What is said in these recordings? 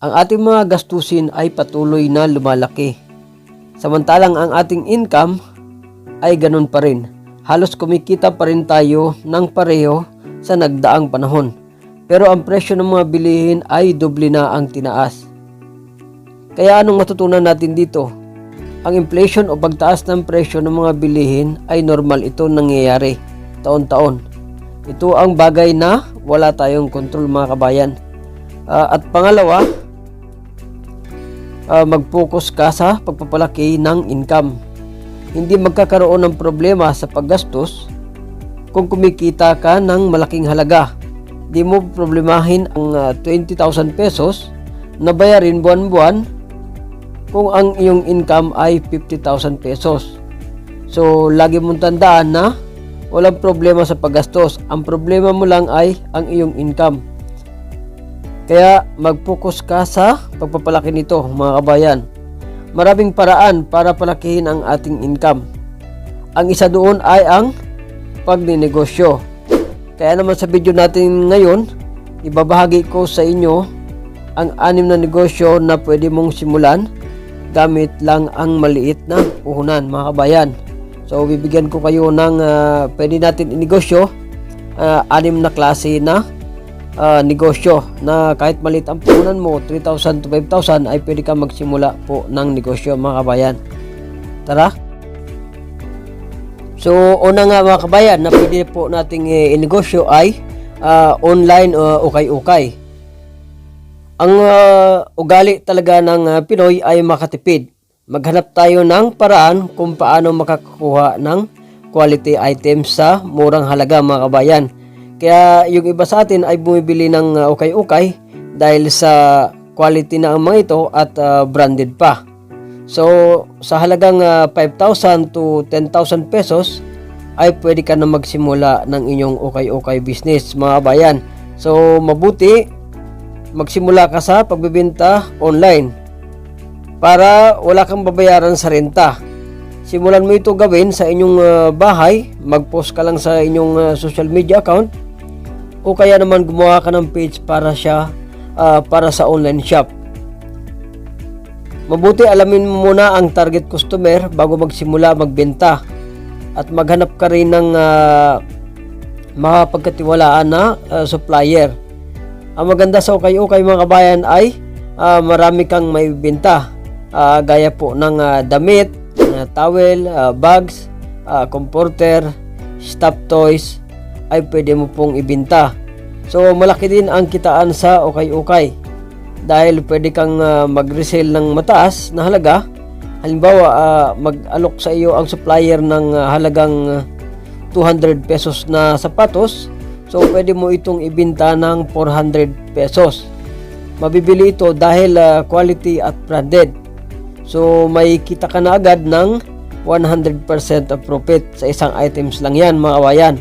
ang ating mga gastusin ay patuloy na lumalaki. Samantalang ang ating income ay ganun pa rin. Halos kumikita pa rin tayo ng pareho sa nagdaang panahon. Pero ang presyo ng mga bilihin ay doble na ang tinaas. Kaya anong matutunan natin dito? Ang inflation o pagtaas ng presyo ng mga bilihin ay normal ito nangyayari taon-taon. Ito ang bagay na wala tayong kontrol mga kabayan. Ah, at pangalawa, ah, mag-focus ka sa pagpapalaki ng income. Hindi magkakaroon ng problema sa paggastos kung kumikita ka ng malaking halaga. Di mo problemahin ang ah, 20,000 pesos na bayarin buwan-buwan kung ang iyong income ay 50,000 pesos. So, lagi mong tandaan na walang problema sa paggastos. Ang problema mo lang ay ang iyong income. Kaya mag-focus ka sa pagpapalaki nito mga kabayan. Maraming paraan para palakihin ang ating income. Ang isa doon ay ang pagninegosyo. Kaya naman sa video natin ngayon, ibabahagi ko sa inyo ang anim na negosyo na pwede mong simulan gamit lang ang maliit na puhunan mga kabayan. So bibigyan ko kayo ng ah, pwede natin inegosyo ah, anim na klase na ah, negosyo na kahit maliit ang puhunan mo 3,000 to 5,000 ay pwede ka magsimula po ng negosyo mga kabayan. Tara! So una nga mga kabayan na pwede po nating eh, inegosyo ay ah, online o ukay-ukay. Ang ah, ugali talaga ng ah, Pinoy ay makatipid. Maghanap tayo ng paraan kung paano makakakuha ng quality items sa murang halaga mga kabayan. Kaya yung iba sa atin ay bumibili ng ah, ukay-ukay dahil sa quality na ang mga ito at ah, branded pa. So sa halagang ah, 5,000 to 10,000 pesos ay pwede ka na magsimula ng inyong ukay-ukay business mga kabayan. So mabuti magsimula ka sa pagbebenta online para wala kang babayaran sa renta. Simulan mo ito gawin sa inyong ah, bahay, mag-post ka lang sa inyong ah, social media account o kaya naman gumawa ka ng page para siya ah, para sa online shop. Mabuti alamin mo muna ang target customer bago magsimula magbenta at maghanap ka rin ng ah, mapagkatiwalaan na ah, supplier. Ang maganda sa ukay-ukay mga kabayan ay ah, marami kang may benta. Ah, gaya po ng ah, damit, ah, towel, ah, bags, ah, comforter, stuffed toys ay pwede mo pong ibenta. So malaki din ang kitaan sa ukay-ukay dahil pwede kang ah, mag-resell ng mataas na halaga. Halimbawa, ah, mag-alok sa iyo ang supplier ng ah, halagang ah, 200 pesos na sapatos. So pwede mo itong ibenta ng 400 pesos. Mabibili ito dahil ah, quality at branded. So may kita ka na agad ng 100% of profit sa isang items lang yan mga kawayan.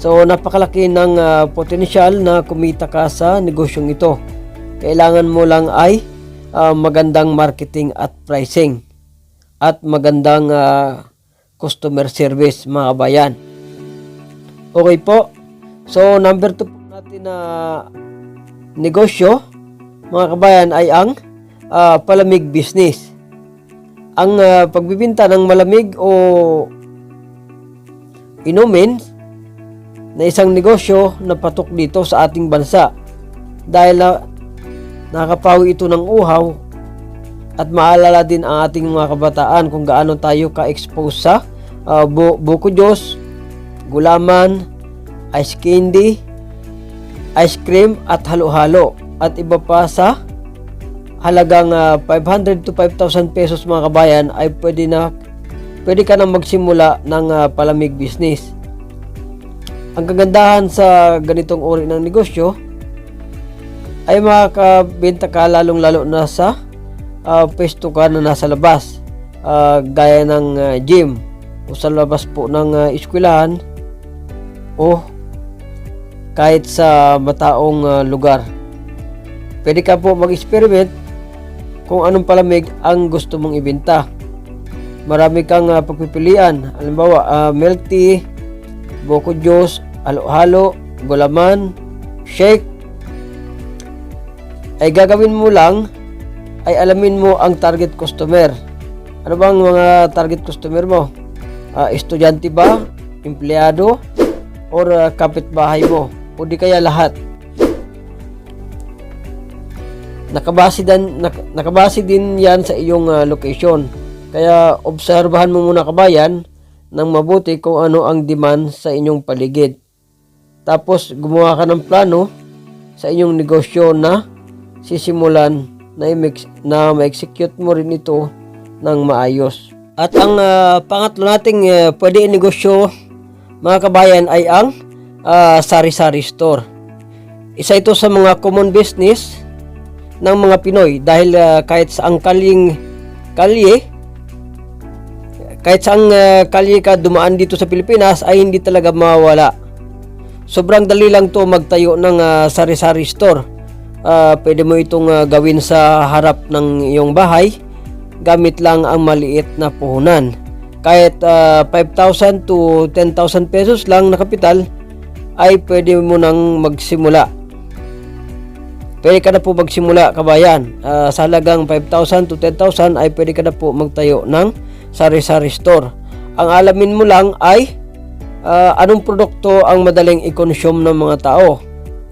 So napakalaki ng ah, potensyal na kumita ka sa negosyong ito. Kailangan mo lang ay ah, magandang marketing at pricing at magandang ah, customer service mga kabayan. Okay po. So number 2 po natin na negosyo mga kabayan ay ang ah, palamig business. Ang ah, pagbibinta ng malamig o inumin na isang negosyo na patok dito sa ating bansa dahil na nakakapawi ito ng uhaw at maalala din ang ating mga kabataan kung gaano tayo ka-expose sa uh, bu- buko juice, gulaman, ice candy, ice cream at halo-halo at iba pa sa halagang ah, 500 to 5,000 pesos mga kabayan ay pwede na pwede ka na magsimula ng ah, palamig business. Ang kagandahan sa ganitong uri ng negosyo ay makakabenta ka lalong lalo na sa uh, pwesto ka na nasa labas Ah, gaya ng ah, gym o sa labas po ng uh, eskwelahan o kahit sa mataong ah, lugar. Pwede ka po mag-experiment kung anong palamig ang gusto mong ibenta. Marami kang ah, pagpipilian. Halimbawa, ah, milk tea, buko juice, halo-halo, gulaman, shake, ay gagawin mo lang ay alamin mo ang target customer. Ano bang mga target customer mo? Ah, estudyante ba? Empleyado? Or ah, kapitbahay mo? O di kaya lahat? Nakabase din, nak- nakabase din yan sa iyong ah, location. Kaya obserbahan mo muna kabayan ng mabuti kung ano ang demand sa inyong paligid. Tapos gumawa ka ng plano sa inyong negosyo na sisimulan na, na ma-execute mo rin ito ng maayos. At ang ah, pangatlo nating uh, pwede negosyo mga kabayan ay ang ah, sari-sari store. Isa ito sa mga common business ng mga Pinoy dahil ah, kahit sa ang kaling kalye kahit saang ah, kalye ka dumaan dito sa Pilipinas ay hindi talaga mawala. Sobrang dali lang to magtayo ng ah, sari-sari store. Ah, pwede mo itong ah, gawin sa harap ng iyong bahay gamit lang ang maliit na puhunan. Kahit ah, 5,000 to 10,000 pesos lang na kapital ay pwede mo nang magsimula. Pwede ka na po magsimula kabayan. Ah, sa halagang 5,000 to 10,000 ay pwede ka na po magtayo ng sari-sari store. Ang alamin mo lang ay ah, anong produkto ang madaling i-consume ng mga tao.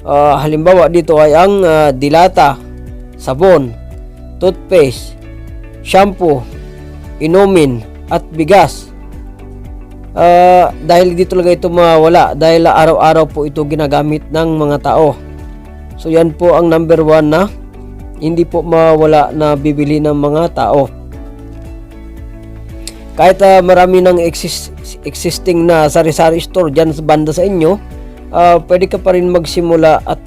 Ah, halimbawa dito ay ang ah, dilata, sabon, toothpaste, shampoo, inumin at bigas. Ah, dahil dito talaga ito mawala dahil araw-araw po ito ginagamit ng mga tao. So yan po ang number one na hindi po mawala na bibili ng mga tao. Kahit ah, marami ng exist, existing na sari-sari store dyan sa banda sa inyo, ah, pwede ka pa rin magsimula at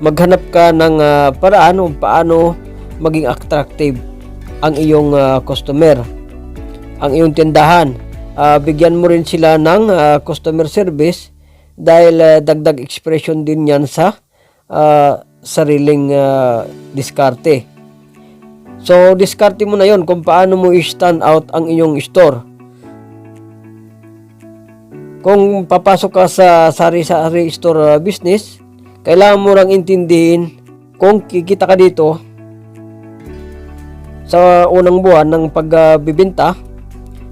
maghanap ka ng ah, paraan kung paano maging attractive ang iyong ah, customer, ang iyong tindahan. Ah, bigyan mo rin sila ng ah, customer service dahil ah, dagdag expression din yan sa ah, sariling ah, diskarte. So, diskarte mo na yon kung paano mo i-stand out ang inyong store. Kung papasok ka sa sari-sari store uh, business, kailangan mo lang intindihin kung kikita ka dito sa unang buwan ng pagbibenta,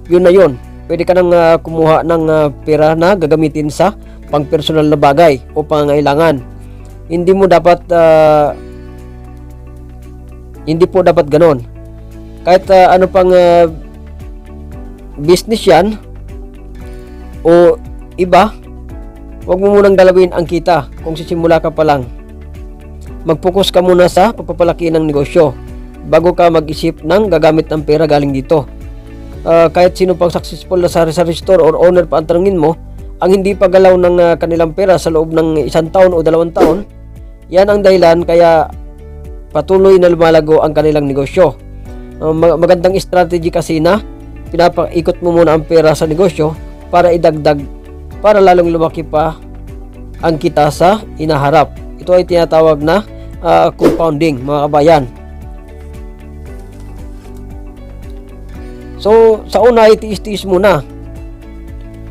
yun na yun. Pwede ka nang uh, kumuha ng uh, pera na gagamitin sa pang-personal na bagay o pangailangan. Hindi mo dapat uh, hindi po dapat ganon. Kahit uh, ano pang uh, business yan o iba, huwag mo munang dalawin ang kita kung sisimula ka pa lang. Mag-focus ka muna sa pagpapalaki ng negosyo bago ka mag-isip ng gagamit ng pera galing dito. Uh, kahit sino pang successful na sari-sari store or owner pa ang mo, ang hindi paggalaw ng uh, kanilang pera sa loob ng isang taon o dalawang taon, yan ang dahilan kaya patuloy na lumalago ang kanilang negosyo. Magandang strategy kasi na pinapaikot mo muna ang pera sa negosyo para idagdag para lalong lumaki pa ang kita sa inaharap. Ito ay tinatawag na uh, compounding mga kabayan. So, sa una ay tiis-tiis muna.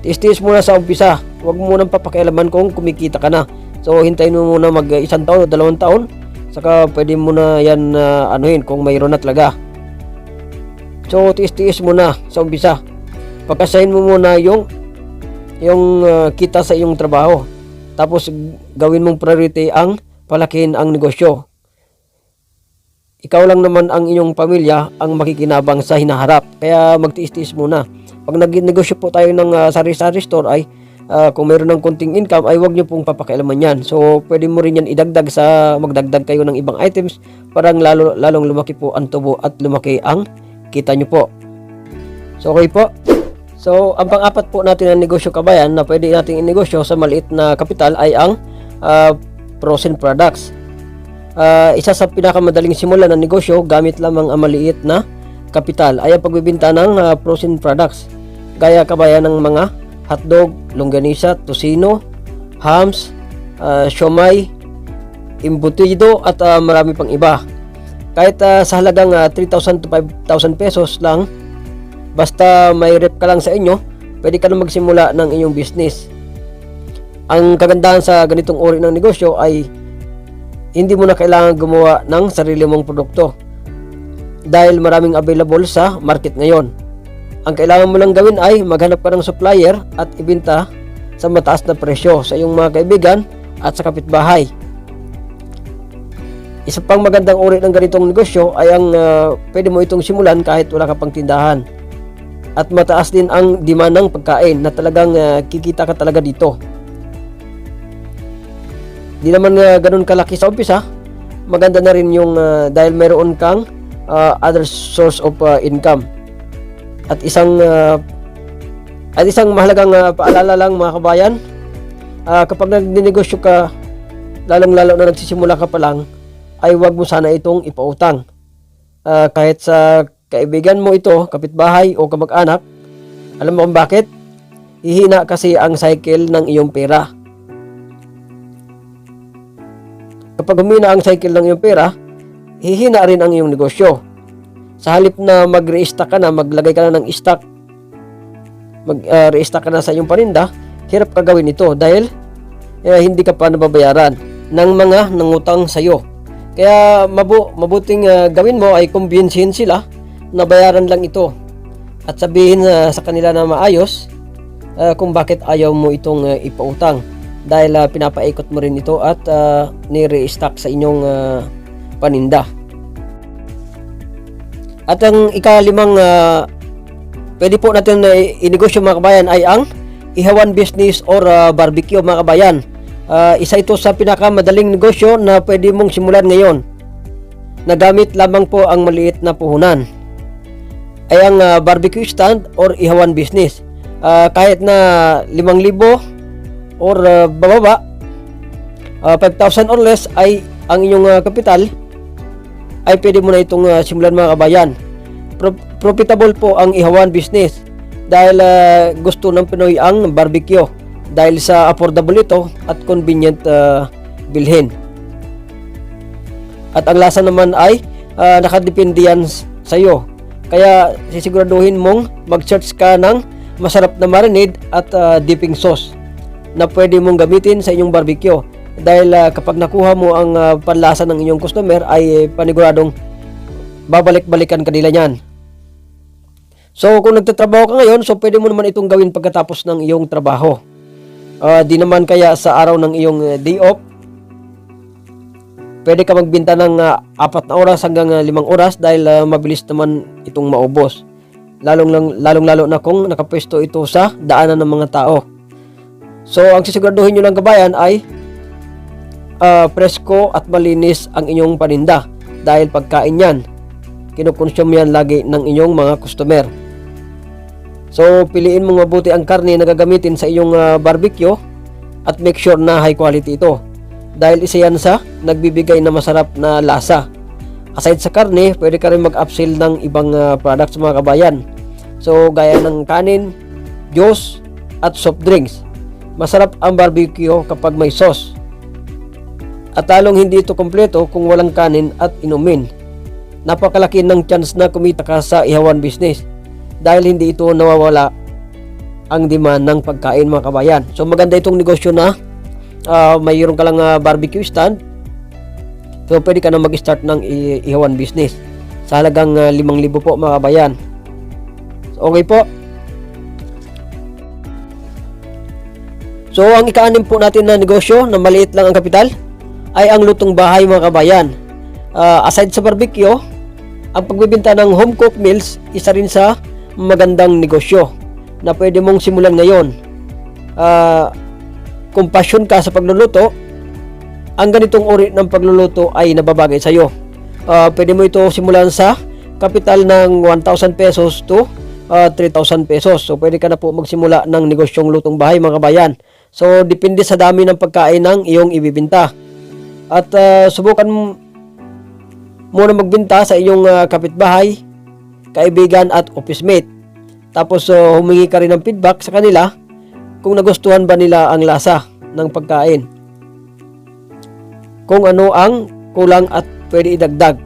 Tiis-tiis muna sa umpisa. Huwag mo munang papakialaman kung kumikita ka na. So, hintayin mo muna mag isang taon o dalawang taon Saka pwede mo na yan uh, anuhin kung mayroon na talaga. So tiis-tiis mo na sa umpisa. Pagkasahin mo muna yung yung uh, kita sa iyong trabaho. Tapos gawin mong priority ang palakihin ang negosyo. Ikaw lang naman ang inyong pamilya ang makikinabang sa hinaharap. Kaya magtiis-tiis muna. Pag nag-negosyo po tayo ng uh, sari-sari store ay uh, kung mayroon ng konting income ay huwag niyo pong papakialaman yan. So pwede mo rin yan idagdag sa magdagdag kayo ng ibang items para lalo, lalong lumaki po ang tubo at lumaki ang kita nyo po. So okay po. So ang pang-apat po natin na negosyo kabayan na pwede nating inegosyo sa maliit na kapital ay ang uh, frozen products. Uh, isa sa pinakamadaling simula ng negosyo gamit lamang ang maliit na kapital ay ang pagbibenta ng uh, frozen products gaya kabayan ng mga hotdog, longganisa, tosino, hams, uh, siomay, imbutido at uh, marami pang iba. Kahit uh, sa halagang uh, 3,000 to 5,000 pesos lang, basta may rep ka lang sa inyo, pwede ka na magsimula ng inyong business. Ang kagandahan sa ganitong uri ng negosyo ay hindi mo na kailangan gumawa ng sarili mong produkto dahil maraming available sa market ngayon. Ang kailangan mo lang gawin ay maghanap ka ng supplier at ibenta sa mataas na presyo sa iyong mga kaibigan at sa kapitbahay. Isa pang magandang uri ng ganitong negosyo ay ang ah, pwede mo itong simulan kahit wala ka pang tindahan. At mataas din ang demand ng pagkain na talagang ah, kikita ka talaga dito. Di naman nga ganun kalaki sa umpisa. Maganda na rin yung ah, dahil meron kang ah, other source of ah, income. At isang ah, at isang mahalagang ah, paalala lang mga kabayan, ah, kapag nagninegosyo ka, lalong-lalo na nagsisimula ka pa lang, ay huwag mo sana itong ipautang. Ah, kahit sa kaibigan mo ito, kapitbahay o kamag-anak, alam mo kung bakit? Hihina kasi ang cycle ng iyong pera. Kapag humina ang cycle ng iyong pera, hihina rin ang iyong negosyo. Sa halip na mag-restock ka na, maglagay ka na ng stock, mag-restock ka na sa iyong paninda, hirap ka gawin ito dahil eh, hindi ka pa nababayaran ng mga nangutang sa iyo. Kaya mabu mabuting ah, gawin mo ay kumbinsihin sila na bayaran lang ito at sabihin ah, sa kanila na maayos ah, kung bakit ayaw mo itong ah, ipautang dahil ah, pinapaikot mo rin ito at ah, ni-restock sa inyong ah, paninda. At ang ikalimang ah, pwede po natin na inegosyo mga kabayan ay ang ihawan business or ah, barbecue mga kabayan. Ah, isa ito sa pinakamadaling negosyo na pwede mong simulan ngayon. Nagamit lamang po ang maliit na puhunan. Ay ang ah, barbecue stand or ihawan business. Ah, kahit na 5,000 or ah, bababa, ah, 5,000 or less ay ang inyong ah, kapital ay pwede mo na itong ah, simulan mga kabayan. Pro- profitable po ang ihawan business dahil ah, gusto ng Pinoy ang barbecue dahil sa affordable ito at convenient ah, bilhin. At ang lasa naman ay ah, nakadepende yan sa iyo. Kaya sisiguraduhin mong mag-search ka ng masarap na marinade at ah, dipping sauce na pwede mong gamitin sa inyong barbecue. Dahil ah, kapag nakuha mo ang ah, panlasa ng inyong customer ay paniguradong babalik-balikan kanila niyan. So kung nagtatrabaho ka ngayon, so pwede mo naman itong gawin pagkatapos ng iyong trabaho. Ah, di naman kaya sa araw ng iyong eh, day off, pwede ka magbinta ng ah, apat na oras hanggang ah, limang oras dahil ah, mabilis naman itong maubos. Lalong, lang, lalong lalo na kung nakapwesto ito sa daanan ng mga tao. So ang sisiguraduhin nyo lang kabayan ay ah, presko at malinis ang inyong paninda dahil pagkain yan kinukonsume yan lagi ng inyong mga customer. So, piliin mong mabuti ang karne na gagamitin sa iyong ah, barbecue at make sure na high quality ito. Dahil isa yan sa nagbibigay na masarap na lasa. Aside sa karne, pwede ka rin mag-upsell ng ibang ah, products mga kabayan. So, gaya ng kanin, juice, at soft drinks. Masarap ang barbecue kapag may sauce. At talong hindi ito kompleto kung walang kanin at inumin napakalaki ng chance na kumita ka sa ihawan business dahil hindi ito nawawala ang demand ng pagkain mga kabayan. So maganda itong negosyo na ah, mayroon ka lang ah, barbecue stand. So pwede ka na mag-start ng ihawan business sa halagang ah, 5,000 po mga kabayan. So, okay po. So ang ikaanim po natin na negosyo na maliit lang ang kapital ay ang lutong bahay mga kabayan. Ah, aside sa barbecue, ang pagbibenta ng home cooked meals isa rin sa magandang negosyo na pwede mong simulan ngayon. Ah, kung passion ka sa pagluluto, ang ganitong uri ng pagluluto ay nababagay sa iyo. Ah, pwede mo ito simulan sa kapital ng 1,000 pesos to ah, 3,000 pesos. So pwede ka na po magsimula ng negosyong lutong bahay mga kabayan. So depende sa dami ng pagkain ng iyong ibibinta. At ah, subukan muna magbenta sa iyong ah, kapitbahay, kaibigan at office mate. Tapos ah, humingi ka rin ng feedback sa kanila kung nagustuhan ba nila ang lasa ng pagkain. Kung ano ang kulang at pwede idagdag.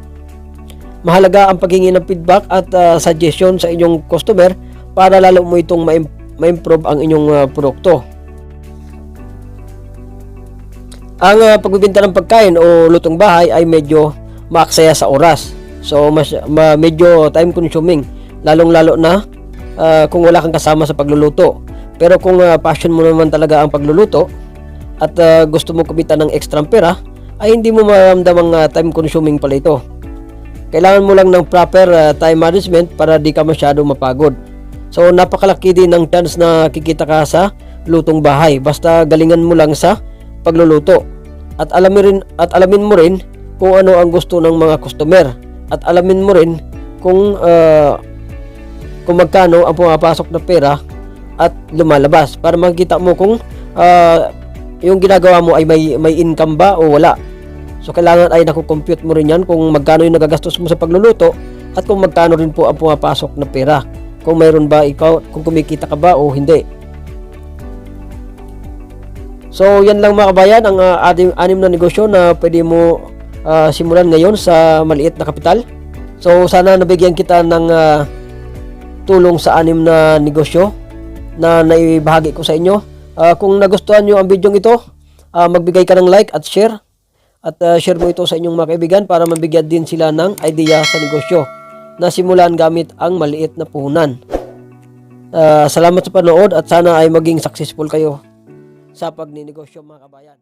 Mahalaga ang paghingi ng feedback at ah, suggestion sa inyong customer para lalo mo itong ma- ma-improve ang inyong ah, produkto. Ang ah, pagbibenta ng pagkain o lutong bahay ay medyo maaksaya sa oras. So mas ma- medyo time consuming lalong-lalo na ah, kung wala kang kasama sa pagluluto. Pero kung ah, passion mo naman talaga ang pagluluto at ah, gusto mo kumita ng extra pera, ay hindi mo maramdamang ah, time consuming pala ito. Kailangan mo lang ng proper ah, time management para di ka masyado mapagod. So napakalaki din ng chance na kikita ka sa lutong bahay basta galingan mo lang sa pagluluto. At alamin rin at alamin mo rin kung ano ang gusto ng mga customer at alamin mo rin kung ah, kung magkano ang pumapasok na pera at lumalabas para makita mo kung ah, yung ginagawa mo ay may may income ba o wala. So kailangan ay nakukompute mo rin yan kung magkano yung nagagastos mo sa pagluluto at kung magkano rin po ang pumapasok na pera. Kung mayroon ba ikaw, kung kumikita ka ba o hindi. So yan lang mga kabayan ang uh, ating anim na negosyo na pwede mo ah, simulan ngayon sa maliit na kapital. So sana nabigyan kita ng ah, tulong sa anim na negosyo na naibahagi ko sa inyo. Ah, kung nagustuhan nyo ang video ito, ah, magbigay ka ng like at share. At ah, share mo ito sa inyong mga kaibigan para mabigyan din sila ng idea sa negosyo na simulan gamit ang maliit na puhunan. Ah, salamat sa panood at sana ay maging successful kayo sa pagninegosyo mga kabayan.